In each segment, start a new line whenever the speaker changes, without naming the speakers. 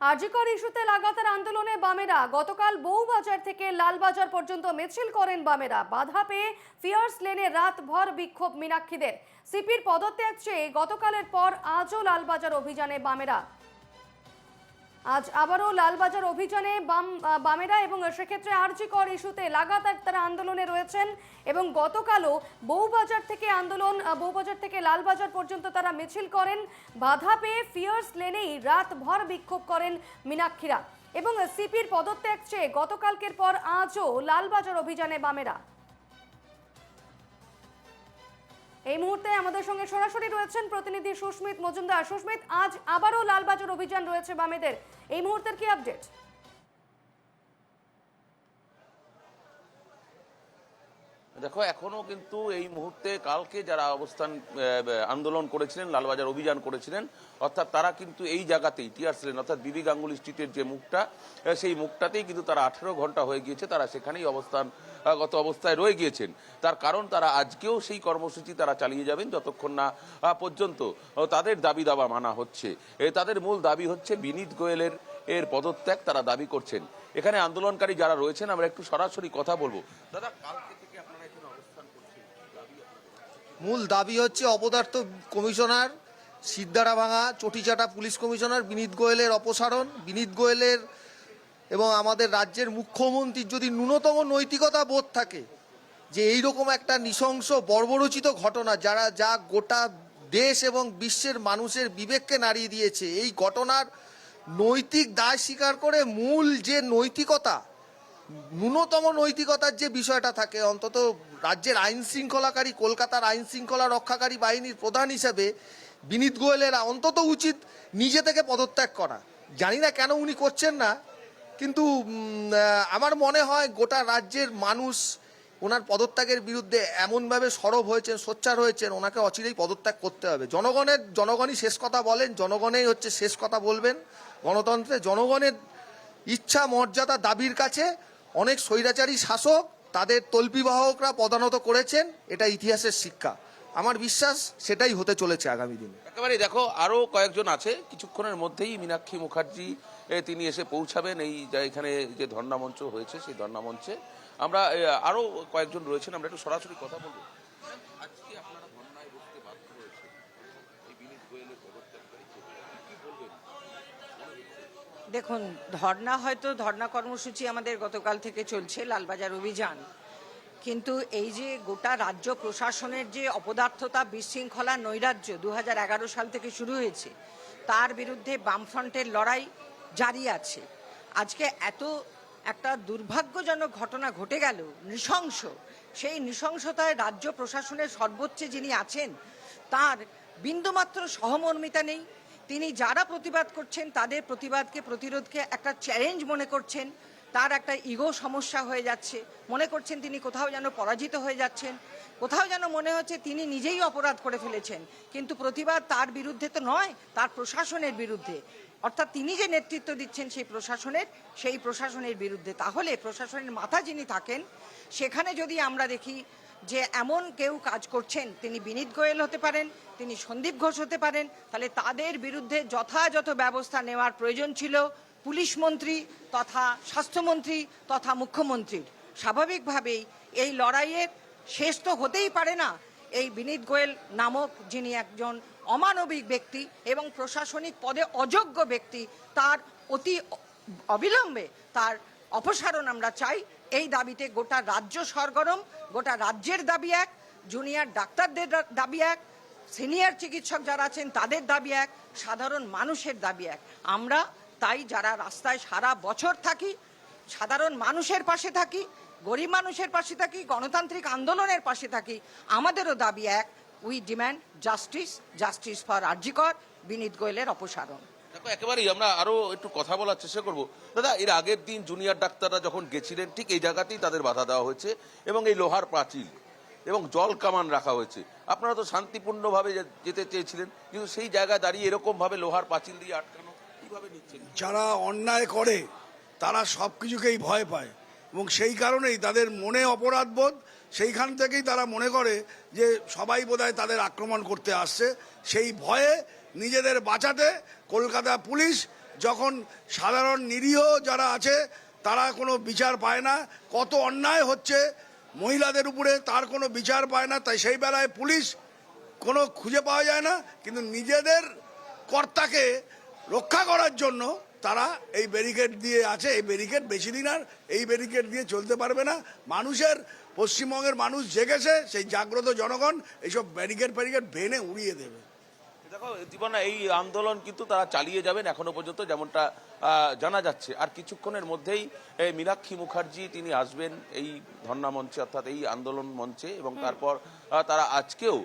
আজিকর ইস্যুতে লাগাতার আন্দোলনে বামেরা। গতকাল বউবাজার থেকে লালবাজার পর্যন্ত মিছিল করেন বামেরা। বাধা পেয়ে ফিয়ার্স লেনে রাতভর বিক্ষোভ মীনাক্ষীদের। সিপির পদত্যাগ চেয়ে গতকালের পর আজও লালবাজার অভিযানে বামেরা। আজ আবারও লালবাজার অভিযানে বাম বামেরা এবং সেক্ষেত্রে আরজি কর ইস্যুতে লাগাতার তারা আন্দোলনে রয়েছেন এবং গতকালও বউবাজার থেকে আন্দোলন বউবাজার থেকে লালবাজার পর্যন্ত তারা মিছিল করেন। বাধা পেয়ে ফিয়ার্স লেনেই রাতভর বিক্ষোভ করেন মীনাক্ষীরা। এবং সিপির পদত্যাগ চেয়ে গতকালকের পর আজও লালবাজার অভিযানে বামেরা। এই মুহূর্তে আমাদের সঙ্গে সরাসরি রয়েছেন প্রতিনিধি সুস্মিত মজুমদার। সুস্মিত, আজ আবারও লালবাজার অভিযান রয়েছে বামেদের। এই মুহূর্তের কি আপডেট?
দেখো, এখনও কিন্তু এই মুহূর্তে কালকে যারা অবস্থান আন্দোলন করেছিলেন, লালবাজার অভিযান করেছিলেন, অর্থাৎ তারা কিন্তু এই জায়গাতেই টিয়ার্স লেন অর্থাৎ বিবি গাঙ্গুলি স্ট্রিটের যে মুখটা সেই মুখটাতেই কিন্তু তারা আঠেরো ঘণ্টা হয়ে গিয়েছে, তারা সেখানেই অবস্থান গত অবস্থায় রয়ে গিয়েছেন। তার কারণ তারা আজকেও সেই কর্মসূচি তারা চালিয়ে যাবেন যতক্ষণ না পর্যন্ত তাদের দাবি দাবা মানা হচ্ছে। তাদের মূল দাবি হচ্ছে বিনীত গোয়েলের, এর পদত্যাগ তারা দাবি করছেন। এখানে আন্দোলনকারী যারা রয়েছেন, আমরা একটু সরাসরি কথা বলব। দাদা, কালকে থেকে আপনারা এখানে অবস্থান করছেন।
মূল দাবি হচ্ছে অপদার্থ কমিশনার সিদ্ধারা ভাঙা চটিচাটা পুলিশ কমিশনার বিনীত গোয়েলের অপসারণ। বিনীত গোয়েলের এবং আমাদের রাজ্যের মুখ্যমন্ত্রীর যদি ন্যূনতম নৈতিকতা বোধ থাকে, যে এইরকম একটা নৃশংস, বর্বরচিত ঘটনা যারা, যা গোটা দেশ এবং বিশ্বের মানুষের বিবেককে নাড়িয়ে দিয়েছে, এই ঘটনার নৈতিক দায় স্বীকার করে মূল যে নৈতিকতা, ন্যূনতম নৈতিকতার যে বিষয়টা থাকে, অন্তত রাজ্যের আইন শৃঙ্খলাকারী, কলকাতার আইন শৃঙ্খলা রক্ষাকারী বাহিনীর প্রধান হিসেবে বিনীত গোয়েলের অন্তত উচিত নিজে থেকে পদত্যাগ করা। জানি না কেন উনি করছেন না কিন্তু আমার মনে হয় গোটা রাজ্যের মানুষ ওনার পদত্যাগের বিরুদ্ধে এমনভাবে সরব হয়েছেন, সোচ্চার হয়েছেন, ওনাকে অচিরেই পদত্যাগ করতে হবে। জনগণের, জনগণই শেষ কথা বলেন, জনগণেই হচ্ছে শেষ কথা বলবেন। গণতন্ত্রে জনগণের ইচ্ছা, মর্যাদা, দাবির কাছে অনেক স্বৈরাচারী শাসক, তাদের তল্পিবাহকরা পদানত করেছেন, এটা ইতিহাসের শিক্ষা। আমার বিশ্বাস সেটাই হতে চলেছে আগামী দিনে।
একেবারে দেখো আরও কয়েকজন আছে কিছুক্ষণের মধ্যেই মীনাক্ষী মুখার্জি তিনি এসে পৌঁছাবেন এই যা এখানে যে ধর্ণা মঞ্চ হয়েছে সেই ধর্ণা মঞ্চে। আমরা এ, আরও কয়েকজন রয়েছেন আমরা একটু সরাসরি কথা বলব।
দেখুন ধর্না হয়তো ধর্না কর্মসূচি আমাদের গতকাল থেকে চলছে লালবাজার অভিযান। কিন্তু এই যে গোটা রাজ্য প্রশাসনের যে অপদার্থতা, বিশৃঙ্খলা, নৈরাজ্য দু হাজার এগারো সাল থেকে শুরু হয়েছে, তার বিরুদ্ধে বামফ্রন্টের লড়াই জারি আছে। আজকে এত একটা দুর্ভাগ্যজনক ঘটনা ঘটে গেল, নৃশংস। সেই নৃশংসতায় রাজ্য প্রশাসনের সর্বোচ্চে যিনি আছেন, তার বিন্দুমাত্র সহমর্মিতা নেই। তিনি যারা প্রতিবাদ করছেন, তাদের প্রতিবাদকে, প্রতিরোধকে একটা চ্যালেঞ্জ মনে করছেন। তার একটা ইগো সমস্যা হয়ে যাচ্ছে। মনে করছেন তিনি কোথাও যেন পরাজিত হয়ে যাচ্ছেন। কোথাও যেন মনে হচ্ছে তিনি নিজেই অপরাধ করে ফেলেছেন। কিন্তু প্রতিবাদ তার বিরুদ্ধে তো নয়, তার প্রশাসনের বিরুদ্ধে। অর্থাৎ তিনি যে নেতৃত্ব দিচ্ছেন সেই প্রশাসনের সেই প্রশাসনের বিরুদ্ধে। তাহলে প্রশাসনের মাথা যিনি থাকেন, সেখানে যদি আমরা দেখি যে এমন কেউ কাজ করছেন, তিনি বিনীত গোয়েল হতে পারেন, তিনি সন্দীপ ঘোষ হতে পারেন, তাহলে তাদের বিরুদ্ধে যথাযথ ব্যবস্থা নেওয়ার প্রয়োজন ছিল। পুলিশ মন্ত্রী তথা স্বাস্থ্যমন্ত্রী তথা মুখ্যমন্ত্রীর। স্বাভাবিকভাবেই এই লড়াইয়ের শেষ তো হতেই পারে না। এই বিনীত গোয়েল নামক যিনি একজন অমানবিক ব্যক্তি এবং প্রশাসনিক পদে অযোগ্য ব্যক্তি, তার অতি অবিলম্বে তার অপসারণ আমরা চাই। এই দাবিতে গোটা রাজ্য সরগরম, গোটা রাজ্যের দাবি এক, জুনিয়র ডাক্তারদের দাবি এক, সিনিয়র চিকিৎসক যারা আছেন তাদের দাবি এক, সাধারণ মানুষের দাবি এক। আমরা তাই যারা রাস্তায় সারা বছর থাকি, সাধারণ মানুষের পাশে থাকি, গরিব মানুষের পাশে থাকি, গণতান্ত্রিক আন্দোলনের পাশে থাকি, আমাদেরও দাবি এক we demand justice justice for RG Kar Vineet গোয়েলের অপসারণ।
দেখো, একেবারেই আমরা আরও একটু কথা বলার চেষ্টা করব। দাদা, এর আগের দিন জুনিয়র ডাক্তাররা যখন গেছিলেন, ঠিক এই জায়গাতেই তাদের বাধা দেওয়া হয়েছে এবং এই লোহার প্রাচীর এবং জল কামান রাখা হয়েছে। আপনারা তো শান্তিপূর্ণভাবে যেতে চেয়েছিলেন, কিন্তু সেই জায়গায় দাঁড়িয়ে এরকম ভাবে লোহার পাঁচিল দিয়ে আটকানো
যারা অন্যায় করে, তারা সব কিছুকেই ভয় পায়। এবং সেই কারণেই তাদের মনে অপরাধবোধ সেইখান থেকেই তারা মনে করে যে সবাই বোধহয় তাদের আক্রমণ করতে আসছে। সেই ভয়ে নিজেদের বাঁচাতে কলকাতা পুলিশ, যখন সাধারণ নিরীহ যারা আছে, তারা কোনো বিচার পায় না। কত অন্যায় হচ্ছে, মহিলাদের উপরে তার কোনো বিচার পায় না। তাই সেই বেলায় পুলিশ কোনো খুঁজে পাওয়া যায় না। কিন্তু নিজেদের কর্তাকে রক্ষা করার জন্য তারা এই ব্যারিকেড দিয়ে আছে। এই ব্যারিকেড বেশি দিন আর এই ব্যারিকেড দিয়ে চলতে পারবে না। মানুষের পশ্চিমবঙ্গের মানুষ জেগেছে সেই জাগ্রত জনগণ এইসব ব্যারিকেড ফ্যারিকেড ভেনে উড়িয়ে দেবে।
দেখো এই আন্দোলন কিন্তু তারা চালিয়ে যাবেন এখনও পর্যন্ত যেমনটা জানা যাচ্ছে। আর কিছুক্ষণের মধ্যেই এই মীনাক্ষী মুখার্জি তিনি আসবেন এই ধর্ণা মঞ্চে অর্থাৎ এই আন্দোলন মঞ্চে এবং তারপর তারা আজকেও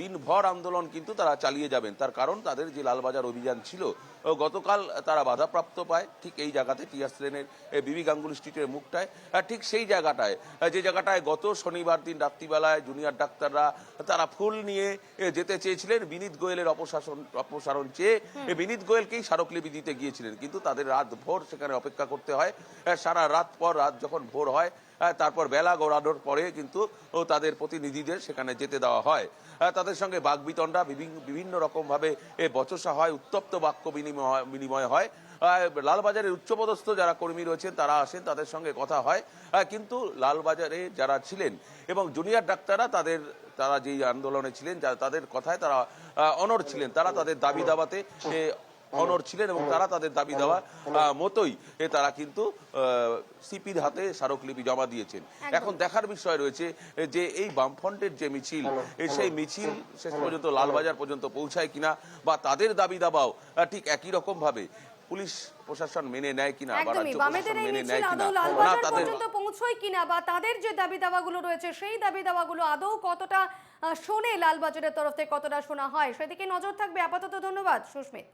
দিনভর আন্দোলন কিন্তু তারা চালিয়ে যাবেন। তার কারণ তাদের যে লালবাজার অভিযান ছিল গতকাল তারা বাধাপ্রাপ্ত পায় ঠিক এই জায়গাতে টিয়াস লেনের বিবি গাঙ্গুলি স্ট্রিটের মুখটায় ঠিক সেই জায়গাটায় যে জায়গাটায় গত শনিবার দিন রাত্রিবেলায় জুনিয়র ডাক্তাররা তারা ফুল নিয়ে যেতে চেয়েছিলেন বিনীত গোয়েলের অপশাসন অপসারণ চেয়ে বিনীত গোয়েলকেই স্মারকলিপি দিতে গিয়েছিলেন। কিন্তু তাদের রাত ভোর সেখানে অপেক্ষা করতে হয় সারা রাত পর রাত যখন ভোর হয় তারপর বেলা গড়ানোর পরে কিন্তু ও তাদের প্রতিনিধিদের সেখানে যেতে দেওয়া হয়। তাদের সঙ্গে বাগবিতণ্ডা বিভি- বিভিন্ন রকমভাবে এ বচসা হয় উত্তপ্ত বাক্য বিনিময় বিনিময় হয়। আহ, লালবাজারের উচ্চপদস্থ যারা কর্মী রয়েছেন তারা আসেন তাদের সঙ্গে কথা হয়। কিন্তু লালবাজারে যারা ছিলেন এবং জুনিয়র ডাক্তাররা তাদের তারা যেই আন্দোলনে ছিলেন তাদের কথায় তারা অনর ছিলেন। তারা তাদের দাবি দাবাতে এ, অনড় ছিলেন এবং তারা তাদের দাবি দেওয়া মতোই তারা কিন্তু সিপির হাতে স্মারকলিপি জমা দিয়েছেন। এখন দেখার বিষয় রয়েছে যে এই বামফ্রন্টের যে মিছিল সেই মিছিল শেষ পর্যন্ত লালবাজার পর্যন্ত পৌঁছায় কিনা বা তাদের দাবি দাবাও ঠিক একই রকম ভাবে পুলিশ প্রশাসন মেনে নেয় কিনা বা রাজ্য প্রশাসন মেনে নেয় কিনা না তাদের
পৌঁছয় কিনা বা তাদের যে দাবি দাওয়াগুলো রয়েছে সেই দাবি দাওয়াগুলো আদৌ কতটা শোনে লালবাজারের তরফ থেকে কতটা শোনা হয় সেদিকে নজর থাকবে। আপাতত ধন্যবাদ সুস্মিত।